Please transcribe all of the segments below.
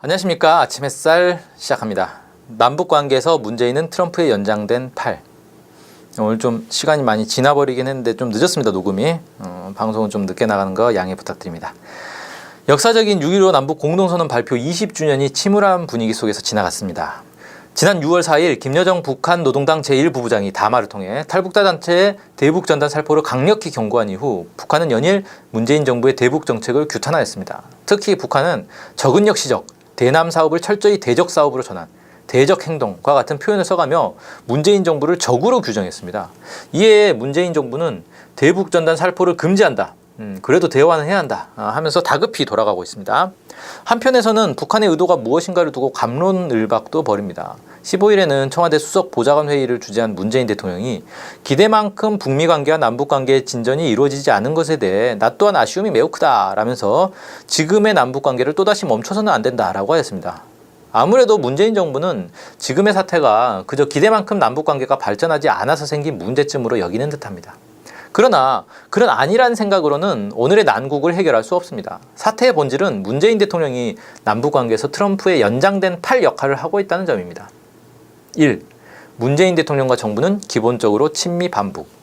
안녕하십니까 아침 햇살 시작합니다. 남북 관계에서 문재인은 트럼프의 연장된 팔. 오늘 좀 시간이 많이 지나버리긴 했는데 좀 늦었습니다 녹음이 어, 방송은 좀 늦게 나가는 거 양해 부탁드립니다. 역사적인 6.15 남북 공동선언 발표 20주년이 침울한 분위기 속에서 지나갔습니다. 지난 6월 4일 김여정 북한 노동당 제1부부장이 담화를 통해 탈북자 단체의 대북 전단 살포를 강력히 경고한 이후 북한은 연일 문재인 정부의 대북 정책을 규탄하였습니다. 특히 북한은 적은 역시적 대남 사업을 철저히 대적 사업으로 전환 대적 행동과 같은 표현을 써가며 문재인 정부를 적으로 규정했습니다. 이에 문재인 정부는 대북 전단 살포를 금지한다. 음, 그래도 대화는 해야 한다 아, 하면서 다급히 돌아가고 있습니다. 한편에서는 북한의 의도가 무엇인가를 두고 감론을박도 벌입니다. 15일에는 청와대 수석 보좌관 회의를 주재한 문재인 대통령이 기대만큼 북미 관계와 남북 관계의 진전이 이루어지지 않은 것에 대해 나 또한 아쉬움이 매우 크다라면서 지금의 남북 관계를 또다시 멈춰서는 안 된다라고 하였습니다. 아무래도 문재인 정부는 지금의 사태가 그저 기대만큼 남북 관계가 발전하지 않아서 생긴 문제점으로 여기는 듯합니다. 그러나 그런 아니란 생각으로는 오늘의 난국을 해결할 수 없습니다. 사태의 본질은 문재인 대통령이 남북 관계에서 트럼프의 연장된 팔 역할을 하고 있다는 점입니다. 1. 문재인 대통령과 정부는 기본적으로 친미 반북.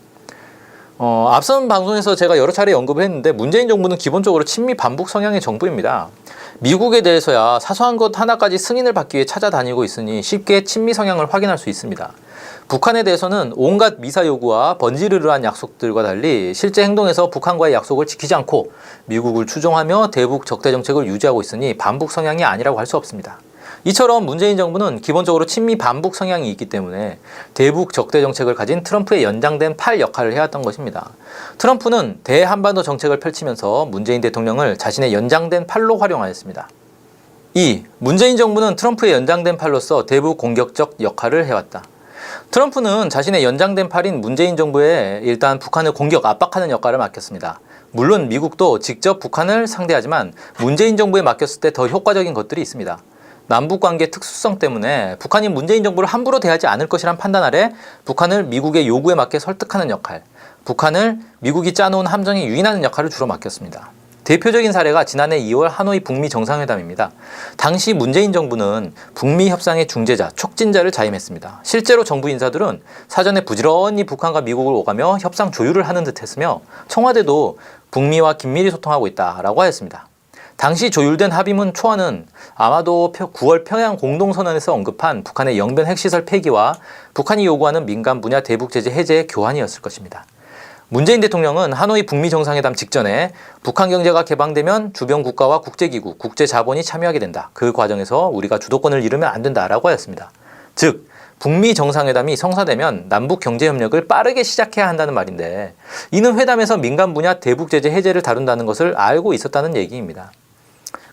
어, 앞선 방송에서 제가 여러 차례 언급을 했는데 문재인 정부는 기본적으로 친미 반북 성향의 정부입니다. 미국에 대해서야 사소한 것 하나까지 승인을 받기 위해 찾아다니고 있으니 쉽게 친미 성향을 확인할 수 있습니다. 북한에 대해서는 온갖 미사 요구와 번지르르한 약속들과 달리 실제 행동에서 북한과의 약속을 지키지 않고 미국을 추종하며 대북 적대 정책을 유지하고 있으니 반북 성향이 아니라고 할 수 없습니다. 이처럼 문재인 정부는 기본적으로 친미 반북 성향이 있기 때문에 대북 적대 정책을 가진 트럼프의 연장된 팔 역할을 해왔던 것입니다. 트럼프는 대한반도 정책을 펼치면서 문재인 대통령을 자신의 연장된 팔로 활용하였습니다. 2. 문재인 정부는 트럼프의 연장된 팔로서 대북 공격적 역할을 해왔다. 트럼프는 자신의 연장된 팔인 문재인 정부에 일단 북한을 공격 압박하는 역할을 맡겼습니다. 물론 미국도 직접 북한을 상대하지만 문재인 정부에 맡겼을 때 더 효과적인 것들이 있습니다. 남북 관계 특수성 때문에 북한이 문재인 정부를 함부로 대하지 않을 것이란 판단 아래 북한을 미국의 요구에 맞게 설득하는 역할, 북한을 미국이 짜놓은 함정에 유인하는 역할을 주로 맡겼습니다. 대표적인 사례가 지난해 2월 하노이 북미 정상회담입니다. 당시 문재인 정부는 북미 협상의 중재자, 촉진자를 자임했습니다. 실제로 정부 인사들은 사전에 부지런히 북한과 미국을 오가며 협상 조율을 하는 듯 했으며 청와대도 북미와 긴밀히 소통하고 있다라고 하였습니다. 당시 조율된 합의문 초안은 아마도 9월 평양 공동선언에서 언급한 북한의 영변 핵시설 폐기와 북한이 요구하는 민간 분야 대북 제재 해제의 교환이었을 것입니다. 문재인 대통령은 하노이 북미 정상회담 직전에 북한 경제가 개방되면 주변 국가와 국제기구, 국제자본이 참여하게 된다. 그 과정에서 우리가 주도권을 잃으면 안 된다라고 하였습니다. 즉, 북미 정상회담이 성사되면 남북 경제 협력을 빠르게 시작해야 한다는 말인데 이는 회담에서 민간 분야 대북 제재 해제를 다룬다는 것을 알고 있었다는 얘기입니다.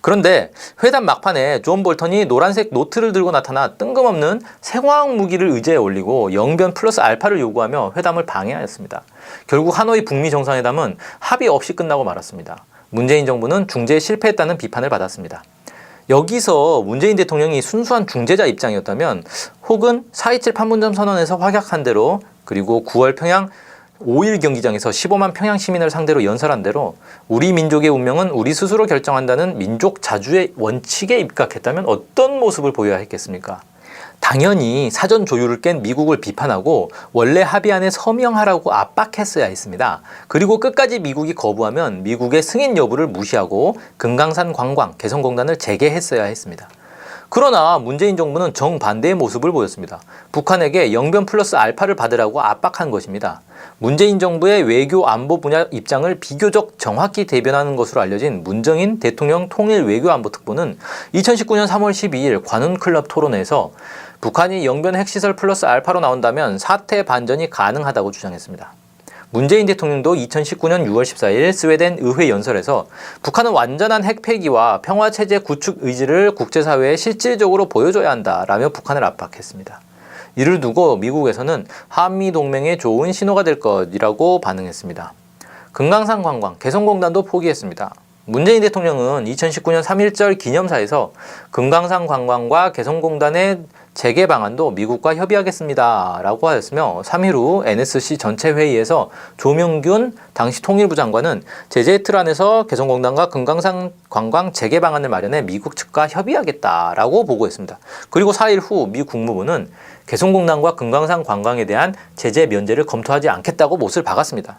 그런데 회담 막판에 존 볼턴이 노란색 노트를 들고 나타나 뜬금없는 생화학 무기를 의제에 올리고 영변 플러스 알파를 요구하며 회담을 방해하였습니다. 결국 하노이 북미 정상회담은 합의 없이 끝나고 말았습니다. 문재인 정부는 중재에 실패했다는 비판을 받았습니다. 여기서 문재인 대통령이 순수한 중재자 입장이었다면 혹은 4.27 판문점 선언에서 확약한 대로 그리고 9월 평양 5일 경기장에서 15만 평양 시민을 상대로 연설한 대로 우리 민족의 운명은 우리 스스로 결정한다는 민족 자주의 원칙에 입각했다면 어떤 모습을 보여야 했겠습니까? 당연히 사전 조율을 깬 미국을 비판하고 원래 합의안에 서명하라고 압박했어야 했습니다. 그리고 끝까지 미국이 거부하면 미국의 승인 여부를 무시하고 금강산 관광 개성공단을 재개했어야 했습니다. 그러나 문재인 정부는 정반대의 모습을 보였습니다. 북한에게 영변 플러스 알파를 받으라고 압박한 것입니다. 문재인 정부의 외교 안보 분야 입장을 비교적 정확히 대변하는 것으로 알려진 문정인 대통령 통일 외교 안보 특보는 2019년 3월 12일 관훈 클럽 토론회에서 북한이 영변 핵시설 플러스 알파로 나온다면 사태 반전이 가능하다고 주장했습니다. 문재인 대통령도 2019년 6월 14일 스웨덴 의회 연설에서 북한은 완전한 핵 폐기와 평화 체제 구축 의지를 국제사회에 실질적으로 보여줘야 한다라며 북한을 압박했습니다. 이를 두고 미국에서는 한미 동맹에 좋은 신호가 될 것이라고 반응했습니다. 금강산 관광 개성공단도 포기했습니다. 문재인 대통령은 2019년 3.1절 기념사에서 금강산 관광과 개성공단의 재개 방안도 미국과 협의하겠습니다. 라고 하였으며 3일 후 NSC 전체 회의에서 조명균 당시 통일부 장관은 제재 틀 안에서 개성공단과 금강산 관광 재개 방안을 마련해 미국 측과 협의하겠다라고 보고했습니다. 그리고 4일 후 미 국무부는 개성공단과 금강산 관광에 대한 제재 면제를 검토하지 않겠다고 못을 박았습니다.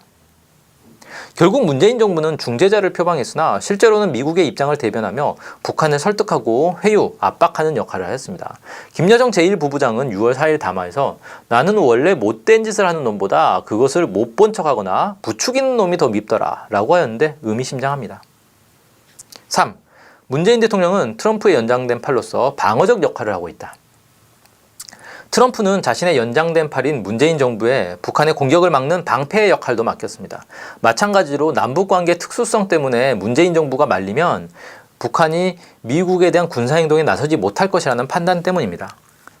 결국 문재인 정부는 중재자를 표방했으나 실제로는 미국의 입장을 대변하며 북한을 설득하고 회유, 압박하는 역할을 하였습니다. 김여정 제1부부장은 6월 4일 담화에서 나는 원래 못된 짓을 하는 놈보다 그것을 못 본 척하거나 부추기는 놈이 더 밉더라 라고 하였는데 의미심장합니다. 3. 문재인 대통령은 트럼프의 연장된 팔로서 방어적 역할을 하고 있다. 트럼프는 자신의 연장된 팔인 문재인 정부에 북한의 공격을 막는 방패의 역할도 맡겼습니다. 마찬가지로 남북 관계 특수성 때문에 문재인 정부가 말리면 북한이 미국에 대한 군사 행동에 나서지 못할 것이라는 판단 때문입니다.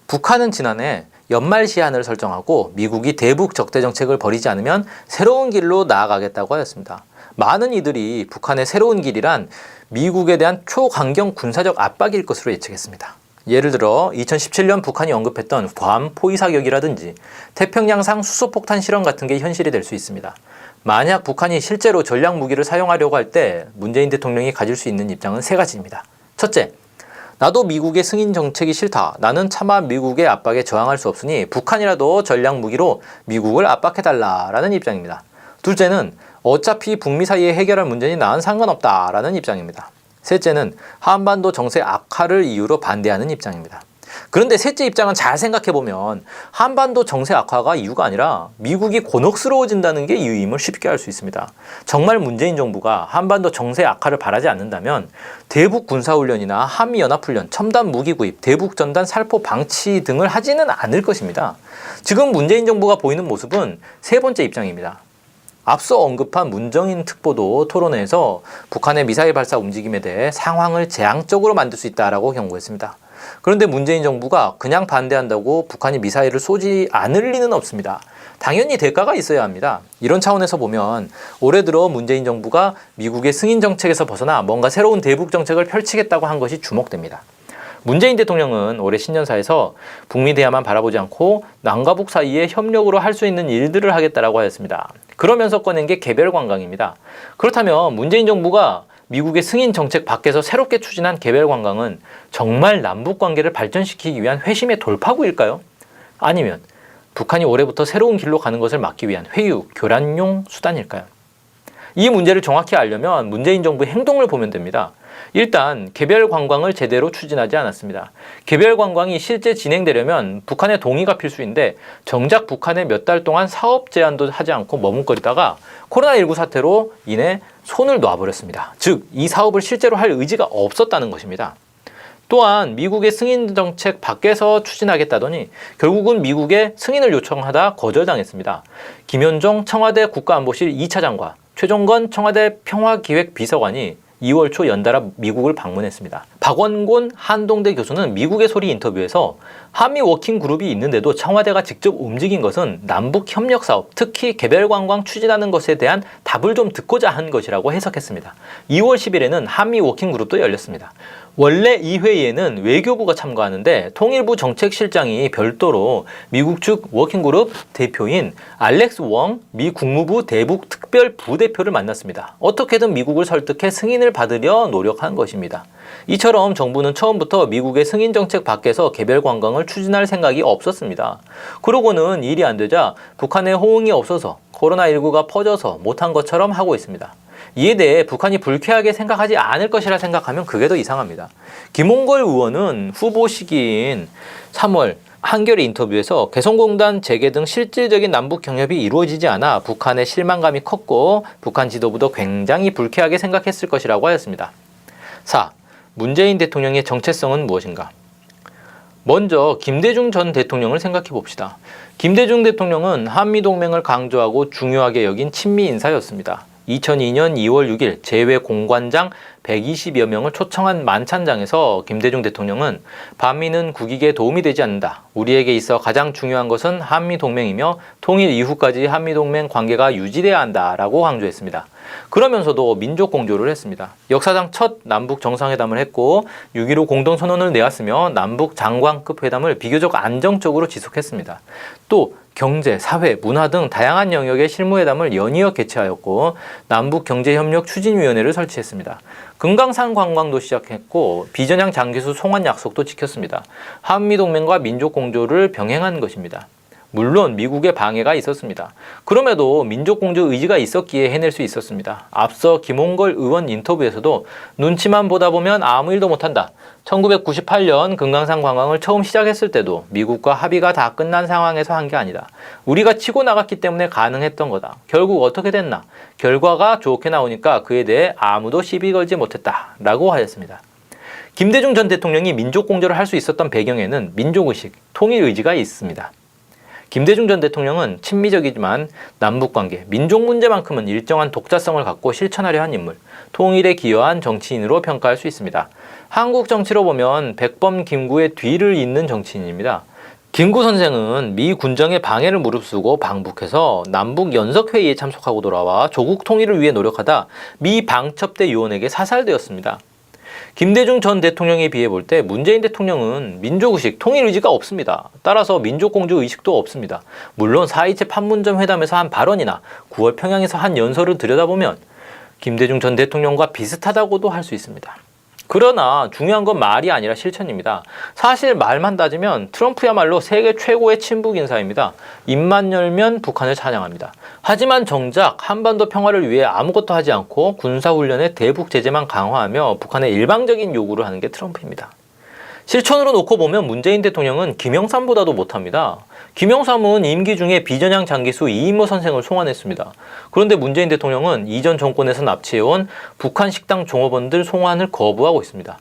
북한은 지난해 연말 시한을 설정하고 미국이 대북 적대 정책을 벌이지 않으면 새로운 길로 나아가겠다고 하였습니다. 많은 이들이 북한의 새로운 길이란 미국에 대한 초강경 군사적 압박일 것으로 예측했습니다. 예를 들어 2017년 북한이 언급했던 괌 포위 사격이라든지 태평양상 수소폭탄 실험 같은 게 현실이 될 수 있습니다. 만약 북한이 실제로 전략 무기를 사용하려고 할 때 문재인 대통령이 가질 수 있는 입장은 세 가지입니다. 첫째, 나도 미국의 승인 정책이 싫다. 나는 차마 미국의 압박에 저항할 수 없으니 북한이라도 전략 무기로 미국을 압박해달라라는 입장입니다. 둘째는 어차피 북미 사이에 해결할 문제니 나는 상관없다라는 입장입니다. 셋째는 한반도 정세 악화를 이유로 반대하는 입장입니다. 그런데 셋째 입장은 잘 생각해보면 한반도 정세 악화가 이유가 아니라 미국이 곤혹스러워진다는 게 이유임을 쉽게 알 수 있습니다. 정말 문재인 정부가 한반도 정세 악화를 바라지 않는다면 대북 군사훈련이나 한미연합훈련, 첨단 무기 구입, 대북 전단 살포 방치 등을 하지는 않을 것입니다. 지금 문재인 정부가 보이는 모습은 세 번째 입장입니다. 앞서 언급한 문정인 특보도 토론회에서 북한의 미사일 발사 움직임에 대해 상황을 재앙적으로 만들 수 있다라고 경고했습니다. 그런데 문재인 정부가 그냥 반대한다고 북한이 미사일을 쏘지 않을 리는 없습니다. 당연히 대가가 있어야 합니다. 이런 차원에서 보면 올해 들어 문재인 정부가 미국의 승인 정책에서 벗어나 뭔가 새로운 대북 정책을 펼치겠다고 한 것이 주목됩니다. 문재인 대통령은 올해 신년사에서 북미 대화만 바라보지 않고 남과 북 사이에 협력으로 할 수 있는 일들을 하겠다라고 하였습니다. 그러면서 꺼낸 게 개별 관광입니다. 그렇다면 문재인 정부가 미국의 승인 정책 밖에서 새롭게 추진한 개별 관광은 정말 남북 관계를 발전시키기 위한 회심의 돌파구일까요? 아니면 북한이 올해부터 새로운 길로 가는 것을 막기 위한 회유, 교란용 수단일까요? 이 문제를 정확히 알려면 문재인 정부의 행동을 보면 됩니다. 일단 개별 관광을 제대로 추진하지 않았습니다. 개별 관광이 실제 진행되려면 북한의 동의가 필수인데 정작 북한에 몇 달 동안 사업 제한도 하지 않고 머뭇거리다가 코로나19 사태로 인해 손을 놔버렸습니다. 즉, 이 사업을 실제로 할 의지가 없었다는 것입니다. 또한 미국의 승인 정책 밖에서 추진하겠다더니 결국은 미국의 승인을 요청하다 거절당했습니다. 김현종 청와대 국가안보실 2차 장관, 최종건 청와대 평화기획비서관이 2월 초 연달아 미국을 방문했습니다. 박원곤 한동대 교수는 미국의 소리 인터뷰에서 한미 워킹 그룹이 있는데도 청와대가 직접 움직인 것은 남북 협력 사업, 특히 개별 관광 추진하는 것에 대한 답을 좀 듣고자 한 것이라고 해석했습니다. 2월 10일에는 한미 워킹 그룹도 열렸습니다. 원래 이 회의에는 외교부가 참가하는데 통일부 정책실장이 별도로 미국 측 워킹그룹 대표인 알렉스 웡 미 국무부 대북 특별 부대표를 만났습니다. 어떻게든 미국을 설득해 승인을 받으려 노력한 것입니다. 이처럼 정부는 처음부터 미국의 승인 정책 밖에서 개별 관광을 추진할 생각이 없었습니다. 그러고는 일이 안 되자 북한의 호응이 없어서 코로나19가 퍼져서 못한 것처럼 하고 있습니다. 이에 대해 북한이 불쾌하게 생각하지 않을 것이라 생각하면 그게 더 이상합니다. 김홍걸 의원은 후보 시기인 3월 한겨레 인터뷰에서 개성공단 재개 등 실질적인 남북 경협이 이루어지지 않아 북한의 실망감이 컸고 북한 지도부도 굉장히 불쾌하게 생각했을 것이라고 하였습니다. 4. 문재인 대통령의 정체성은 무엇인가? 먼저 김대중 전 대통령을 생각해 봅시다. 김대중 대통령은 한미동맹을 강조하고 중요하게 여긴 친미 인사였습니다. 2002년 2월 6일 재외 공관장 120여 명을 초청한 만찬장에서 김대중 대통령은 반미는 국익에 도움이 되지 않는다. 우리에게 있어 가장 중요한 것은 한미 동맹이며 통일 이후까지 한미 동맹 관계가 유지돼야 한다라고 강조했습니다. 그러면서도 민족 공조를 했습니다. 역사상 첫 남북 정상회담을 했고 6.15 공동선언을 내왔으며 남북 장관급 회담을 비교적 안정적으로 지속했습니다. 또 경제, 사회, 문화 등 다양한 영역의 실무회담을 연이어 개최하였고 남북 경제협력 추진위원회를 설치했습니다. 금강산 관광도 시작했고 비전향 장기수 송환 약속도 지켰습니다. 한미 동맹과 민족 공조를 병행한 것입니다. 물론 미국의 방해가 있었습니다. 그럼에도 민족공조 의지가 있었기에 해낼 수 있었습니다. 앞서 김홍걸 의원 인터뷰에서도 눈치만 보다 보면 아무 일도 못한다. 1998년 금강산 관광을 처음 시작했을 때도 미국과 합의가 다 끝난 상황에서 한 게 아니다. 우리가 치고 나갔기 때문에 가능했던 거다. 결국 어떻게 됐나? 결과가 좋게 나오니까 그에 대해 아무도 시비 걸지 못했다. 라고 하였습니다. 김대중 전 대통령이 민족공조를 할 수 있었던 배경에는 민족의식, 통일의지가 있습니다. 김대중 전 대통령은 친미적이지만 남북 관계, 민족 문제만큼은 일정한 독자성을 갖고 실천하려 한 인물, 통일에 기여한 정치인으로 평가할 수 있습니다. 한국 정치로 보면 백범 김구의 뒤를 잇는 정치인입니다. 김구 선생은 미 군정의 방해를 무릅쓰고 방북해서 남북 연석회의에 참석하고 돌아와 조국 통일을 위해 노력하다 미 방첩대 요원에게 사살되었습니다. 김대중 전 대통령에 비해 볼 때 문재인 대통령은 민족의식, 통일의지가 없습니다. 따라서 민족공조 의식도 없습니다. 물론 4.27 판문점 회담에서 한 발언이나 9월 평양에서 한 연설을 들여다보면 김대중 전 대통령과 비슷하다고도 할 수 있습니다. 그러나 중요한 건 말이 아니라 실천입니다. 사실 말만 따지면 트럼프야말로 세계 최고의 친북 인사입니다. 입만 열면 북한을 찬양합니다. 하지만 정작 한반도 평화를 위해 아무것도 하지 않고 군사훈련에 대북 제재만 강화하며 북한의 일방적인 요구를 하는 게 트럼프입니다. 실천으로 놓고 보면 문재인 대통령은 김영삼보다도 못합니다. 김영삼은 임기 중에 비전향 장기수 이인모 선생을 송환했습니다. 그런데 문재인 대통령은 이전 정권에서 납치해온 북한 식당 종업원들 송환을 거부하고 있습니다.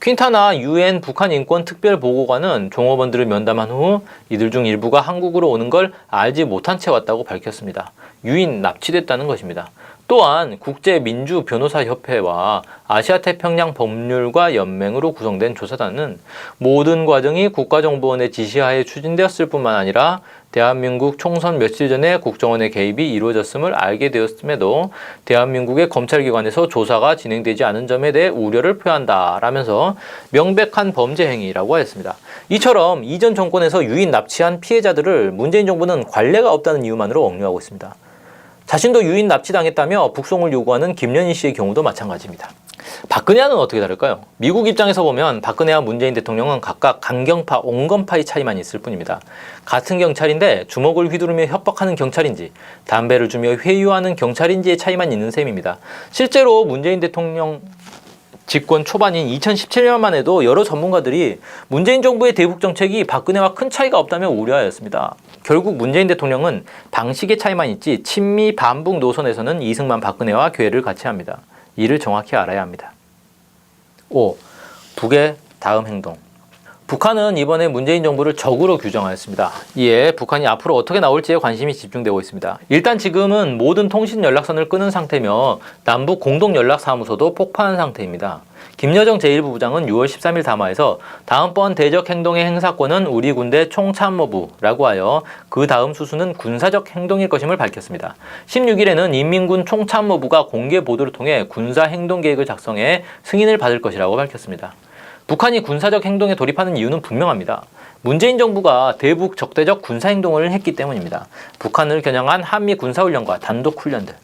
퀸타나 유엔 북한 인권 특별 보고관은 종업원들을 면담한 후 이들 중 일부가 한국으로 오는 걸 알지 못한 채 왔다고 밝혔습니다. 유인 납치됐다는 것입니다. 또한 국제민주변호사협회와 아시아태평양 법률가 연맹으로 구성된 조사단은 모든 과정이 국가정보원의 지시하에 추진되었을 뿐만 아니라 대한민국 총선 며칠 전에 국정원의 개입이 이루어졌음을 알게 되었음에도 대한민국의 검찰기관에서 조사가 진행되지 않은 점에 대해 우려를 표한다 라면서 명백한 범죄 행위라고 하였습니다. 이처럼 이전 정권에서 유인 납치한 피해자들을 문재인 정부는 관례가 없다는 이유만으로 억류하고 있습니다. 자신도 유인 납치당했다며 북송을 요구하는 김연희 씨의 경우도 마찬가지입니다. 박근혜와는 어떻게 다를까요? 미국 입장에서 보면 박근혜와 문재인 대통령은 각각 강경파, 온건파의 차이만 있을 뿐입니다. 같은 경찰인데 주먹을 휘두르며 협박하는 경찰인지 담배를 주며 회유하는 경찰인지의 차이만 있는 셈입니다. 실제로 문재인 대통령 집권 초반인 2017년만 해도 여러 전문가들이 문재인 정부의 대북 정책이 박근혜와 큰 차이가 없다며 우려하였습니다. 결국 문재인 대통령은 방식의 차이만 있지 친미 반북 노선에서는 이승만 박근혜와 궤를 같이 합니다. 이를 정확히 알아야 합니다. 5. 북의 다음 행동. 북한은 이번에 문재인 정부를 적으로 규정하였습니다. 이에 북한이 앞으로 어떻게 나올지에 관심이 집중되고 있습니다. 일단 지금은 모든 통신 연락선을 끊은 상태며 남북 공동 연락사무소도 폭파한 상태입니다. 김여정 제1부부장은 6월 13일 담화에서 다음번 대적 행동의 행사권은 우리 군대 총참모부라고 하여 그 다음 수순은 군사적 행동일 것임을 밝혔습니다. 16일에는 인민군 총참모부가 공개 보도를 통해 군사 행동 계획을 작성해 승인을 받을 것이라고 밝혔습니다. 북한이 군사적 행동에 돌입하는 이유는 분명합니다. 문재인 정부가 대북 적대적 군사 행동을 했기 때문입니다. 북한을 겨냥한 한미 군사훈련과 단독 훈련들,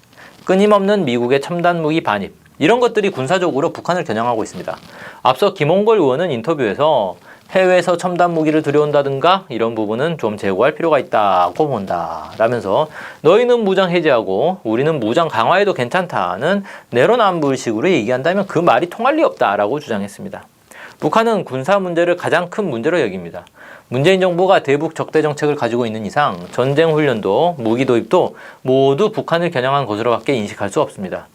끊임없는 미국의 첨단 무기 반입, 이런 것들이 군사적으로 북한을 겨냥하고 있습니다. 앞서 김홍걸 의원은 인터뷰에서 해외에서 첨단 무기를 들여온다든가 이런 부분은 좀 제고할 필요가 있다고 본다. 라면서 너희는 무장 해제하고 우리는 무장 강화해도 괜찮다는 내로남불식으로 얘기한다면 그 말이 통할 리 없다라고 주장했습니다. 북한은 군사 문제를 가장 큰 문제로 여깁니다. 문재인 정부가 대북 적대 정책을 가지고 있는 이상 전쟁 훈련도 무기 도입도 모두 북한을 겨냥한 것으로밖에 인식할 수 없습니다.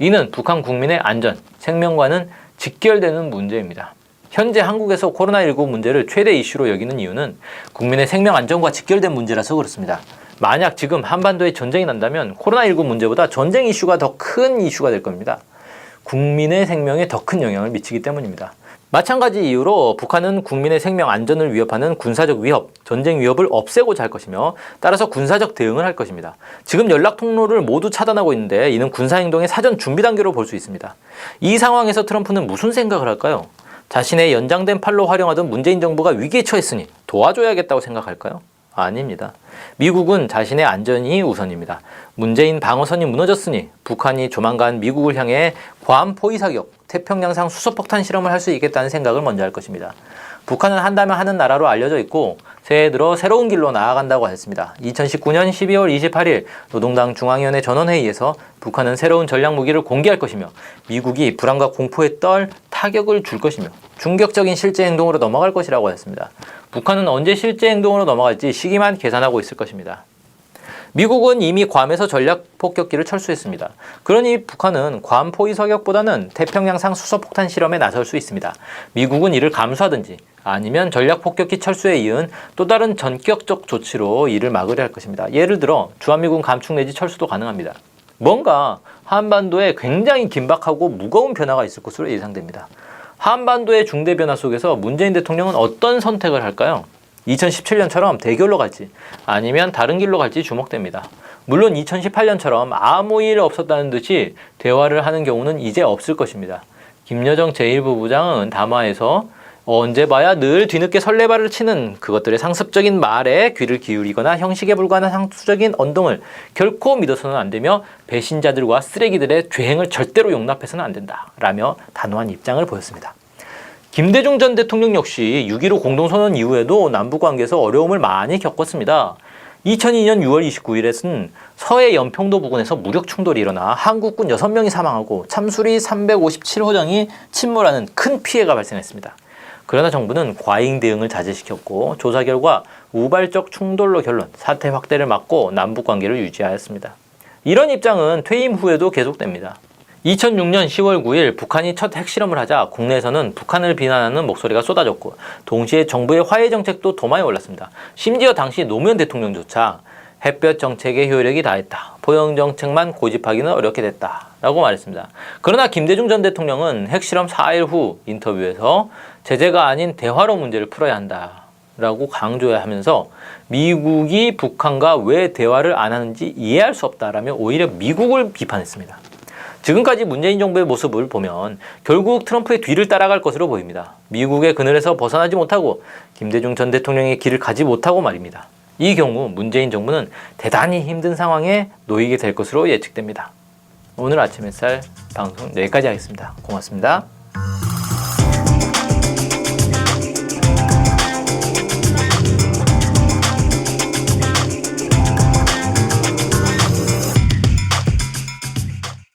이는 북한 국민의 안전, 생명과는 직결되는 문제입니다. 현재 한국에서 코로나19 문제를 최대 이슈로 여기는 이유는 국민의 생명 안전과 직결된 문제라서 그렇습니다. 만약 지금 한반도에 전쟁이 난다면 코로나19 문제보다 전쟁 이슈가 더 큰 이슈가 될 겁니다. 국민의 생명에 더 큰 영향을 미치기 때문입니다. 마찬가지 이유로 북한은 국민의 생명 안전을 위협하는 군사적 위협, 전쟁 위협을 없애고자 할 것이며 따라서 군사적 대응을 할 것입니다. 지금 연락 통로를 모두 차단하고 있는데 이는 군사 행동의 사전 준비 단계로 볼 수 있습니다. 이 상황에서 트럼프는 무슨 생각을 할까요? 자신의 연장된 팔로 활용하던 문재인 정부가 위기에 처했으니 도와줘야겠다고 생각할까요? 아닙니다. 미국은 자신의 안전이 우선입니다. 문재인 방어선이 무너졌으니 북한이 조만간 미국을 향해 괌 포위 사격, 태평양상 수소폭탄 실험을 할 수 있겠다는 생각을 먼저 할 것입니다. 북한은 한다면 하는 나라로 알려져 있고 새해 들어 새로운 길로 나아간다고 했습니다. 2019년 12월 28일 노동당 중앙위원회 전원회의에서 북한은 새로운 전략 무기를 공개할 것이며 미국이 불안과 공포에 떨 타격을 줄 것이며 충격적인 실제 행동으로 넘어갈 것이라고 했습니다. 북한은 언제 실제 행동으로 넘어갈지 시기만 계산하고 있을 것입니다. 미국은 이미 괌에서 전략 폭격기를 철수했습니다. 그러니 북한은 괌 포위 사격보다는 태평양상 수소폭탄 실험에 나설 수 있습니다. 미국은 이를 감수하든지 아니면 전략 폭격기 철수에 이은 또 다른 전격적 조치로 이를 막으려 할 것입니다. 예를 들어 주한미군 감축 내지 철수도 가능합니다. 뭔가 한반도에 굉장히 긴박하고 무거운 변화가 있을 것으로 예상됩니다. 한반도의 중대 변화 속에서 문재인 대통령은 어떤 선택을 할까요? 2017년처럼 대결로 갈지 아니면 다른 길로 갈지 주목됩니다. 물론 2018년처럼 아무 일 없었다는 듯이 대화를 하는 경우는 이제 없을 것입니다. 김여정 제1부부장은 담화에서 언제 봐야 늘 뒤늦게 설레발을 치는 그것들의 상습적인 말에 귀를 기울이거나 형식에 불과한 상투적인 언동을 결코 믿어서는 안 되며 배신자들과 쓰레기들의 죄행을 절대로 용납해서는 안 된다. 라며 단호한 입장을 보였습니다. 김대중 전 대통령 역시 6.15 공동선언 이후에도 남북 관계에서 어려움을 많이 겪었습니다. 2002년 6월 29일에는 서해 연평도 부근에서 무력 충돌이 일어나 한국군 6명이 사망하고 참수리 357호정이 침몰하는 큰 피해가 발생했습니다. 그러나 정부는 과잉 대응을 자제시켰고 조사 결과 우발적 충돌로 결론, 사태 확대를 막고 남북 관계를 유지하였습니다. 이런 입장은 퇴임 후에도 계속됩니다. 2006년 10월 9일 북한이 첫 핵실험을 하자 국내에서는 북한을 비난하는 목소리가 쏟아졌고 동시에 정부의 화해 정책도 도마에 올랐습니다. 심지어 당시 노무현 대통령조차 햇볕 정책의 효력이 다했다. 포용 정책만 고집하기는 어렵게 됐다. 라고 말했습니다. 그러나 김대중 전 대통령은 핵실험 4일 후 인터뷰에서 제재가 아닌 대화로 문제를 풀어야 한다. 라고 강조해야 하면서 미국이 북한과 왜 대화를 안 하는지 이해할 수 없다라며 오히려 미국을 비판했습니다. 지금까지 문재인 정부의 모습을 보면 결국 트럼프의 뒤를 따라갈 것으로 보입니다. 미국의 그늘에서 벗어나지 못하고 김대중 전 대통령의 길을 가지 못하고 말입니다. 이 경우 문재인 정부는 대단히 힘든 상황에 놓이게 될 것으로 예측됩니다. 오늘 아침 햇살 방송 여기까지 하겠습니다. 고맙습니다.